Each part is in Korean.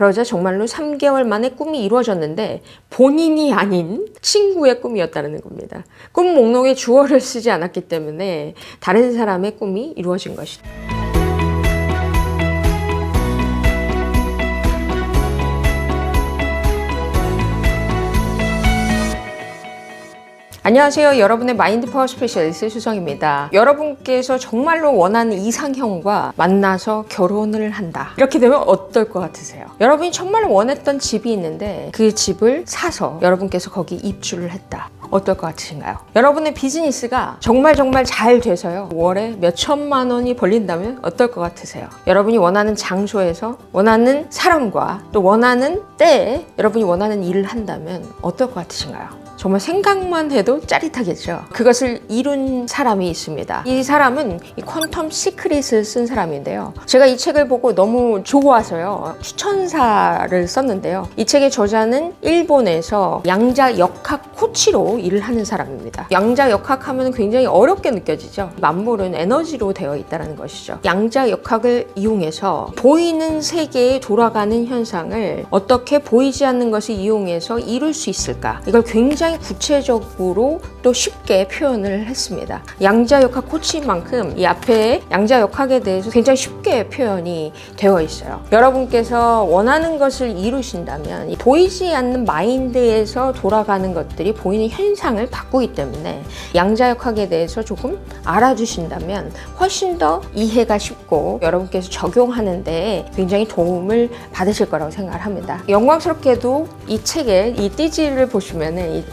그러자 정말로 3개월 만에 꿈이 이루어졌는데 본인이 아닌 친구의 꿈이었다는 겁니다. 꿈 목록에 주어를 쓰지 않았기 때문에 다른 사람의 꿈이 이루어진 것이죠. 안녕하세요. 여러분의 마인드 파워 스페셜리스트 수정입니다. 여러분께서 정말로 원하는 이상형과 만나서 결혼을 한다. 이렇게 되면 어떨 것 같으세요? 여러분이 정말 원했던 집이 있는데 그 집을 사서 여러분께서 거기 입주를 했다. 어떨 것 같으신가요? 여러분의 비즈니스가 정말 정말 잘 돼서요. 월에 몇 천만 원이 벌린다면 어떨 것 같으세요? 여러분이 원하는 장소에서 원하는 사람과 또 원하는 때에 여러분이 원하는 일을 한다면 어떨 것 같으신가요? 정말 생각만 해도 짜릿하겠죠. 그것을 이룬 사람이 있습니다. 이 사람은 이 퀀텀 시크릿을 쓴 사람인데요. 제가 이 책을 보고 너무 좋아서요. 추천사를 썼는데요. 이 책의 저자는 일본에서 양자 역학 코치로 일을 하는 사람입니다. 양자 역학 하면 굉장히 어렵게 느껴지죠. 만물은 에너지로 되어 있다는 것이죠. 양자 역학을 이용해서 보이는 세계에 돌아가는 현상을 어떻게 보이지 않는 것을 이용해서 이룰 수 있을까? 이걸 굉장히 구체적으로 또 쉽게 표현을 했습니다. 양자역학 코치만큼 이 앞에 양자역학에 대해서 굉장히 쉽게 표현이 되어 있어요. 여러분께서 원하는 것을 이루신다면 이 보이지 않는 마인드에서 돌아가는 것들이 보이는 현상을 바꾸기 때문에 양자역학에 대해서 조금 알아주신다면 훨씬 더 이해가 쉽고 여러분께서 적용하는데 굉장히 도움을 받으실 거라고 생각을 합니다. 영광스럽게도 이 책에 이 띠지를 보시면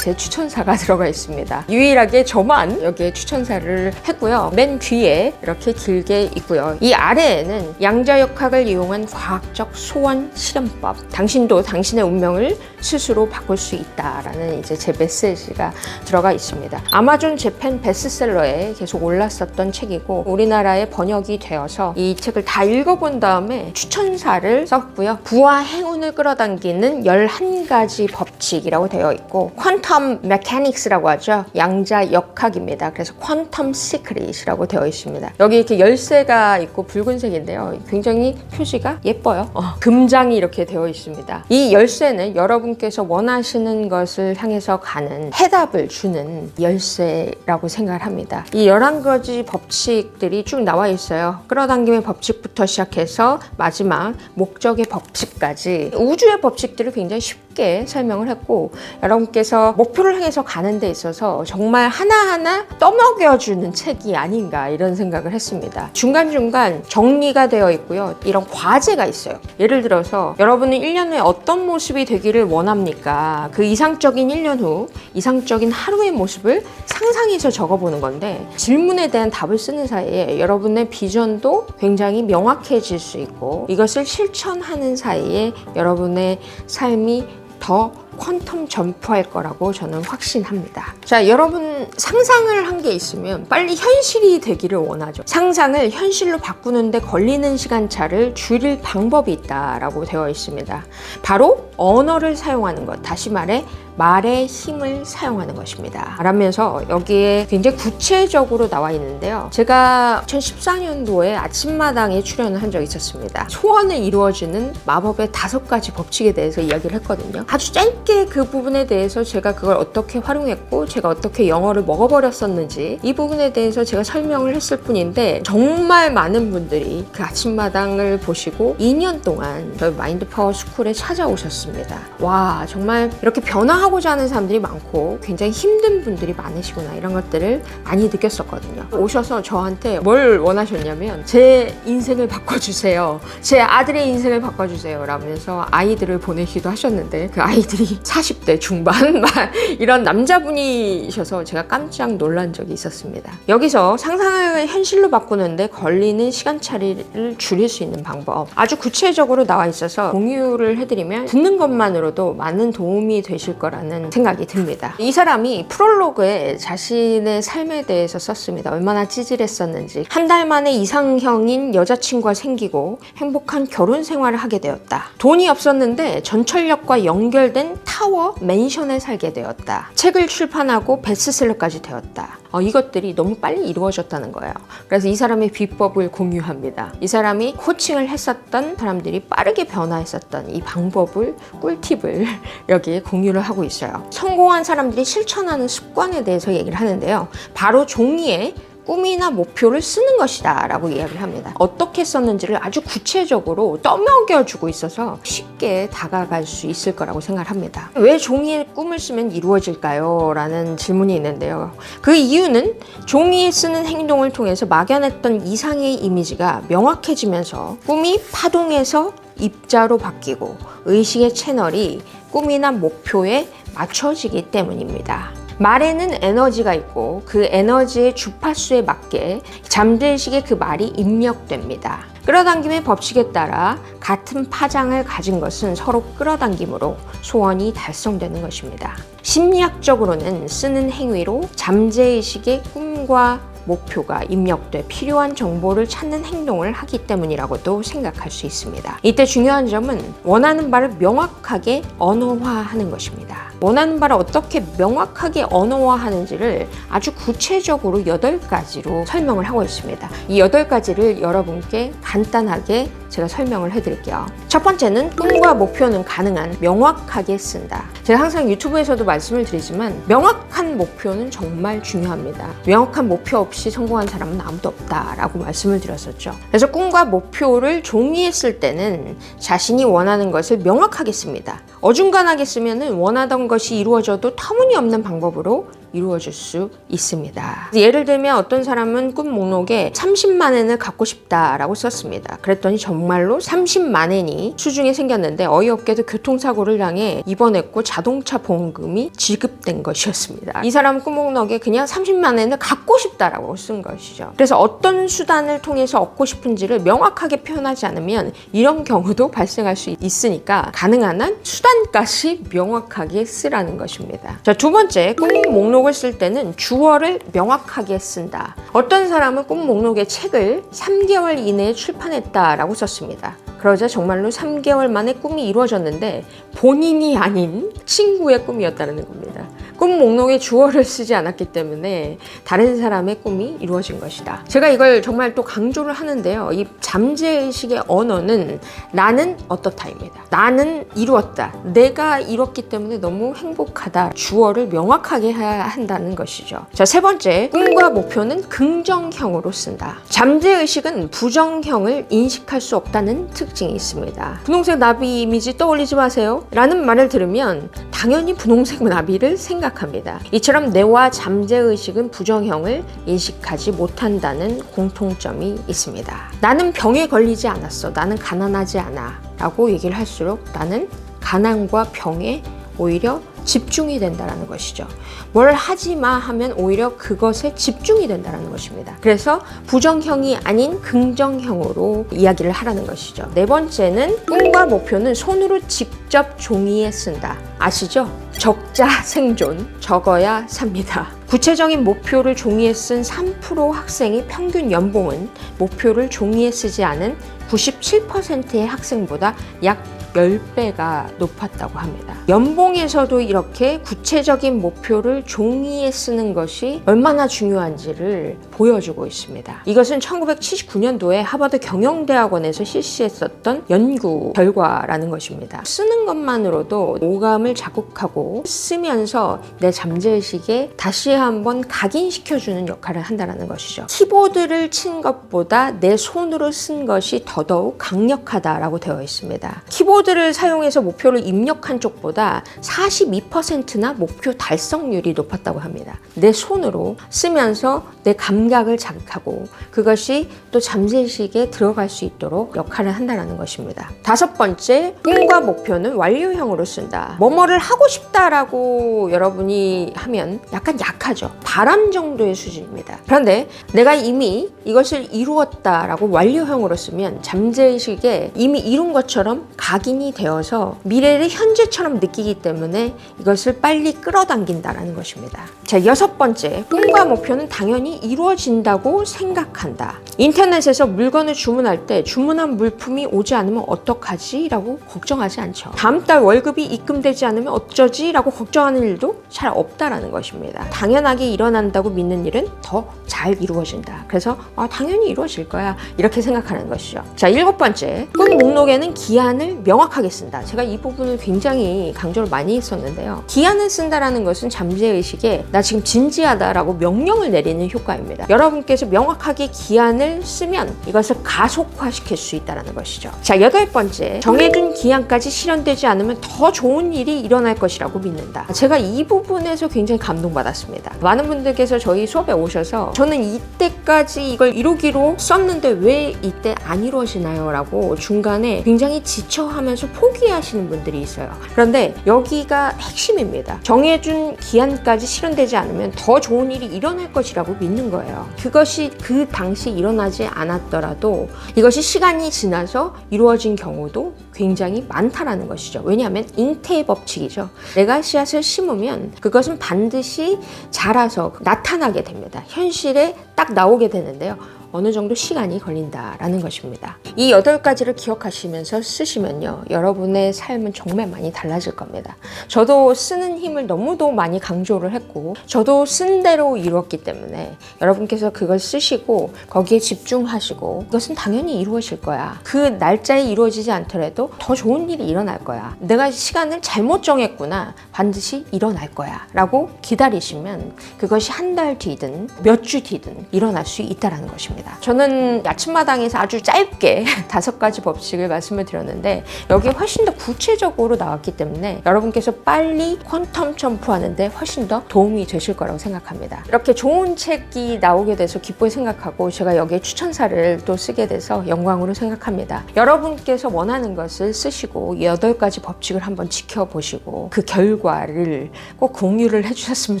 제 추천사가 들어가 있습니다. 유일하게 저만 여기에 추천사를 했고요. 맨 뒤에 이렇게 길게 있고요. 이 아래에는 양자역학을 이용한 과학적 소원 실험법. 당신도 당신의 운명을 스스로 바꿀 수 있다라는 이제 제 메시지가 들어가 있습니다. 아마존 재팬 베스트셀러에 계속 올랐었던 책이고 우리나라에 번역이 되어서 이 책을 다 읽어본 다음에 추천사를 썼고요. 부와 행운을 끌어당기는 11가지 법칙이라고 되어 있고 퀀텀 메카닉스라고 하죠. 양자 역학입니다. 그래서 퀀텀 시크릿이라고 되어 있습니다. 여기 이렇게 열쇠가 있고 붉은색인데요. 굉장히 표지가 예뻐요. 어, 금장이 이렇게 되어 있습니다. 이 열쇠는 여러분께서 원하시는 것을 향해서 가는 해답을 주는 열쇠라고 생각을 합니다. 이 11가지 법칙들이 쭉 나와 있어요. 끌어당김의 법칙부터 시작해서 마지막 목적의 법칙까지 우주의 법칙들을 굉장히 쉽게 설명을 했고 여러분께서 목표를 향해서 가는 데 있어서 정말 하나하나 떠먹여주는 책이 아닌가 이런 생각을 했습니다. 중간중간 정리가 되어 있고요. 이런 과제가 있어요. 예를 들어서 여러분은 1년 후에 어떤 모습이 되기를 원합니까? 그 이상적인 1년 후 이상적인 하루의 모습을 상상해서 적어보는 건데 질문에 대한 답을 쓰는 사이에 여러분의 비전도 굉장히 명확해질 수 있고 이것을 실천하는 사이에 여러분의 삶이 더 퀀텀 점프할 거라고 저는 확신합니다. 자, 여러분 상상을 한 게 있으면 빨리 현실이 되기를 원하죠. 상상을 현실로 바꾸는데 걸리는 시간차를 줄일 방법이 있다라고 되어 있습니다. 바로 언어를 사용하는 것. 다시 말해 말의 힘을 사용하는 것입니다. 라면서 여기에 굉장히 구체적으로 나와 있는데요. 제가 2014년도에 아침마당에 출연을 한 적이 있었습니다. 소원을 이루어주는 마법의 다섯 가지 법칙에 대해서 이야기를 했거든요. 아주 짧게 그 부분에 대해서 제가 그걸 어떻게 활용했고 제가 어떻게 영어를 먹어버렸었는지 이 부분에 대해서 제가 설명을 했을 뿐인데 정말 많은 분들이 그 아침마당을 보시고 2년 동안 저희 마인드 파워 스쿨에 찾아오셨습니다. 와 정말 이렇게 변화 하고자 하는 사람들이 많고 굉장히 힘든 분들이 많으시구나 이런 것들을 많이 느꼈었거든요. 오셔서 저한테 뭘 원하셨냐면 제 인생을 바꿔주세요. 제 아들의 인생을 바꿔주세요. 라면서 아이들을 보내기도 하셨는데 그 아이들이 40대 중반 막 이런 남자분이셔서 제가 깜짝 놀란 적이 있었습니다. 여기서 상상을 현실로 바꾸는데 걸리는 시간차를 줄일 수 있는 방법 아주 구체적으로 나와 있어서 공유를 해드리면 듣는 것만으로도 많은 도움이 되실 거라 는 생각이 듭니다. 이 사람이 프롤로그에 자신의 삶에 대해서 썼습니다. 얼마나 찌질했었는지 한 달 만에 이상형인 여자친구가 생기고 행복한 결혼 생활을 하게 되었다. 돈이 없었는데 전철역과 연결된 타워 맨션에 살게 되었다. 책을 출판하고 베스트셀러까지 되었다. 어, 이것들이 너무 빨리 이루어졌다는 거예요. 그래서 이 사람의 비법을 공유합니다. 이 사람이 코칭을 했었던 사람들이 빠르게 변화했었던 이 방법을 꿀팁을 여기에 공유를 하고 있어요. 성공한 사람들이 실천하는 습관에 대해서 얘기를 하는데요. 바로 종이에 꿈이나 목표를 쓰는 것이다 라고 이야기를 합니다. 어떻게 썼는지를 아주 구체적으로 떠먹여주고 있어서 쉽게 다가갈 수 있을 거라고 생각을 합니다. 왜 종이에 꿈을 쓰면 이루어질까요? 라는 질문이 있는데요. 그 이유는 종이에 쓰는 행동을 통해서 막연했던 이상의 이미지가 명확해지면서 꿈이 파동에서 입자로 바뀌고 의식의 채널이 꿈이나 목표에 맞춰지기 때문입니다. 말에는 에너지가 있고 그 에너지의 주파수에 맞게 잠들식의 그 말이 입력됩니다. 끌어당김의 법칙에 따라 같은 파장을 가진 것은 서로 끌어당김으로 소원이 달성되는 것입니다. 심리학적으로는 쓰는 행위로 잠재의식의 꿈과 목표가 입력돼 필요한 정보를 찾는 행동을 하기 때문이라고도 생각할 수 있습니다. 이때 중요한 점은 원하는 바를 명확하게 언어화하는 것입니다. 원하는 바를 어떻게 명확하게 언어화하는지를 아주 구체적으로 8가지로 설명을 하고 있습니다. 이 8가지를 여러분께 간단하게 제가 설명을 해드릴게요. 첫 번째는 꿈과 목표는 가능한 명확하게 쓴다. 제가 항상 유튜브에서도 말씀을 드리지만 명확한 목표는 정말 중요합니다. 명확한 목표 없이 성공한 사람은 아무도 없다라고 말씀을 드렸었죠. 그래서 꿈과 목표를 종이에 쓸 때는 자신이 원하는 것을 명확하게 씁니다. 어중간하게 쓰면은 원하던 것이 이루어져도 터무니없는 방법으로 이루어질 수 있습니다. 예를 들면 어떤 사람은 꿈 목록에 30만 엔을 갖고 싶다라고 썼습니다. 그랬더니 정말로 30만 엔이 수중에 생겼는데 어이없게도 교통사고를 당해 입원했고 자동차 보험금이 지급된 것이었습니다. 이 사람은 꿈 목록에 그냥 30만 엔을 갖고 싶다라고 쓴 것이죠. 그래서 어떤 수단을 통해서 얻고 싶은지를 명확하게 표현하지 않으면 이런 경우도 발생할 수 있으니까 가능한 한 수단까지 명확하게 쓰라는 것입니다. 자, 두 번째, 꿈 목록 목록을 쓸 때는 주어를 명확하게 쓴다. 어떤 사람은 꿈 목록의 책을 3개월 이내에 출판했다라고 썼습니다. 그러자 정말로 3개월 만에 꿈이 이루어졌는데 본인이 아닌 친구의 꿈이었다는 겁니다. 꿈 목록에 주어를 쓰지 않았기 때문에 다른 사람의 꿈이 이루어진 것이다. 제가 이걸 정말 또 강조를 하는데요. 이 잠재의식의 언어는 나는 어떻다입니다. 나는 이루었다. 내가 이뤘기 때문에 너무 행복하다. 주어를 명확하게 해야 한다는 것이죠. 자, 세 번째. 꿈과 목표는 긍정형으로 쓴다. 잠재의식은 부정형을 인식할 수 없다는 특 징이 있습니다. 분홍색 나비 이미지 떠올리지 마세요. 라는 말을 들으면 당연히 분홍색 나비를 생각합니다. 이처럼 뇌와 잠재의식은 부정형을 인식하지 못한다는 공통점이 있습니다. 나는 병에 걸리지 않았어. 나는 가난하지 않아. 라고 얘기를 할수록 나는 가난과 병에 오히려 집중이 된다는 것이죠. 뭘 하지 마 하면 오히려 그것에 집중이 된다는 것입니다. 그래서 부정형이 아닌 긍정형으로 이야기를 하라는 것이죠. 네 번째는 꿈과 목표는 손으로 직접 종이에 쓴다. 아시죠? 적자 생존, 적어야 삽니다. 구체적인 목표를 종이에 쓴 3% 학생의 평균 연봉은 목표를 종이에 쓰지 않은 97%의 학생보다 약 10배가 높았다고 합니다. 연봉에서도 이렇게 구체적인 목표를 종이에 쓰는 것이 얼마나 중요한지를 보여주고 있습니다. 이것은 1979년도에 하버드 경영대학원에서 실시했었던 연구 결과라는 것입니다. 쓰는 것만으로도 오감을 자극하고 쓰면서 내 잠재의식에 다시 한번 각인시켜주는 역할을 한다는 것이죠. 키보드를 친 것보다 내 손으로 쓴 것이 더더욱 강력하다라고 되어 있습니다. 키보드 를 사용해서 목표를 입력한 쪽보다 42%나 목표 달성률이 높았다고 합니다. 내 손으로 쓰면서 내 감각을 자극하고 그것이 또 잠재의식에 들어갈 수 있도록 역할을 한다는 것입니다. 다섯 번째, 꿈과 목표는 완료형으로 쓴다. 뭐뭐를 하고 싶다라고 여러분이 하면 약간 약하죠. 바람 정도의 수준입니다. 그런데 내가 이미 이것을 이루었다라고 완료형으로 쓰면 잠재의식에 이미 이룬 것처럼 각인 각인이 되어서 미래를 현재처럼 느끼기 때문에 이것을 빨리 끌어당긴다라는 것입니다. 자, 여섯 번째. 꿈과 목표는 당연히 이루어진다고 생각한다. 인터넷에서 물건을 주문할 때 주문한 물품이 오지 않으면 어떡하지? 라고 걱정하지 않죠. 다음 달 월급이 입금되지 않으면 어쩌지? 라고 걱정하는 일도 잘 없다라는 것입니다. 당연하게 일어난다고 믿는 일은 더 잘 이루어진다. 그래서 아, 당연히 이루어질 거야. 이렇게 생각하는 것이죠. 자, 일곱 번째. 꿈 목록에는 기한을 명확 하게 쓴다. 제가 이 부분을 굉장히 강조를 많이 했었는데요. 기한을 쓴다라는 것은 잠재의식에 나 지금 진지하다라고 명령을 내리는 효과입니다. 여러분께서 명확하게 기한을 쓰면 이것을 가속화시킬 수 있다는 것이죠. 자, 여덟 번째. 정해준 기한까지 실현되지 않으면 더 좋은 일이 일어날 것이라고 믿는다. 제가 이 부분에서 굉장히 감동받았습니다. 많은 분들께서 저희 수업에 오셔서 저는 이때까지 이걸 이루기로 썼는데 왜 이때 안 이루어지나요? 라고 중간에 굉장히 지쳐하면서 포기하시는 분들이 있어요. 그런데 여기가 핵심입니다. 정해준 기한까지 실현되지 않으면 더 좋은 일이 일어날 것이라고 믿는 거예요. 그것이 그 당시 일어나지 않았더라도 이것이 시간이 지나서 이루어진 경우도 굉장히 많다라는 것이죠. 왜냐하면 잉태의 법칙이죠. 내가 씨앗을 심으면 그것은 반드시 자라서 나타나게 됩니다. 현실에 딱 나오게 되는데요. 어느 정도 시간이 걸린다라는 것입니다. 이 여덟 가지를 기억하시면서 쓰시면요. 여러분의 삶은 정말 많이 달라질 겁니다. 저도 쓰는 힘을 너무도 많이 강조를 했고, 저도 쓴 대로 이루었기 때문에 여러분께서 그걸 쓰시고 거기에 집중하시고 이것은 당연히 이루어질 거야. 그 날짜에 이루어지지 않더라도 더 좋은 일이 일어날 거야. 내가 시간을 잘못 정했구나. 반드시 일어날 거야. 라고 기다리시면 그것이 한 달 뒤든 몇 주 뒤든 일어날 수 있다는 것입니다. 저는 아침마당에서 아주 짧게 다섯 가지 법칙을 말씀을 드렸는데 여기에 훨씬 더 구체적으로 나왔기 때문에 여러분께서 빨리 퀀텀 점프하는데 훨씬 더 도움이 되실 거라고 생각합니다. 이렇게 좋은 책이 나오게 돼서 기쁘게 생각하고 제가 여기에 추천사를 또 쓰게 돼서 영광으로 생각합니다. 여러분께서 원하는 것을 쓰시고 이 여덟 가지 법칙을 한번 지켜보시고 그 결과를 꼭 공유를 해주셨으면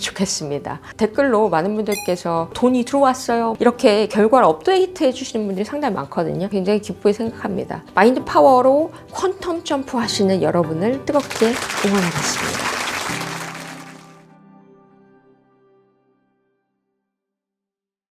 좋겠습니다. 댓글로 많은 분들께서 돈이 들어왔어요. 이렇게 결과를 업데이트 해주시는 분들이 상당히 많거든요. 굉장히 기쁘게 생각합니다. 마인드 파워로 퀀텀 점프 하시는 여러분을 뜨겁게 응원하겠습니다.